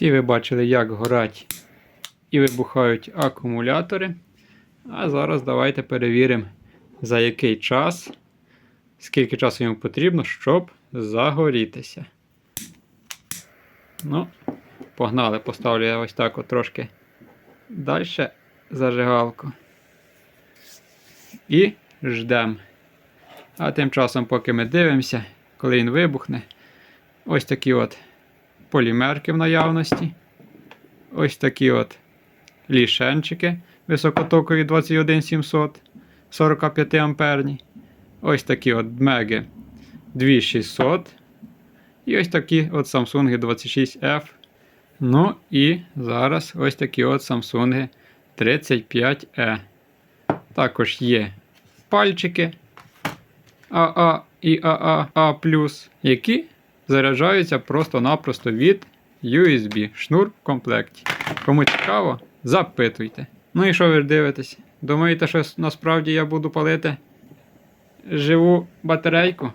Всі ви бачили, як горять і вибухають акумулятори. А зараз давайте перевіримо, за який час, скільки часу йому потрібно, щоб загорітися. Ну, погнали, поставлю я ось так от трошки далі зажигалку. І ждемо. А тим часом, поки ми дивимося, коли він вибухне, ось такі от полімерки в наявності. Ось такі от лішенчики високотокові 21700 45 амперні. Ось такі от дмеги 2600. І ось такі от Samsung 26F. Ну і зараз ось такі от Samsung 35E. Також є пальчики АА і ААА+, які заряджаються просто-напросто від USB. Шнур в комплекті. Кому цікаво, запитуйте. Ну і що ви дивитесь? Думаєте, що насправді я буду палити живу батарейку?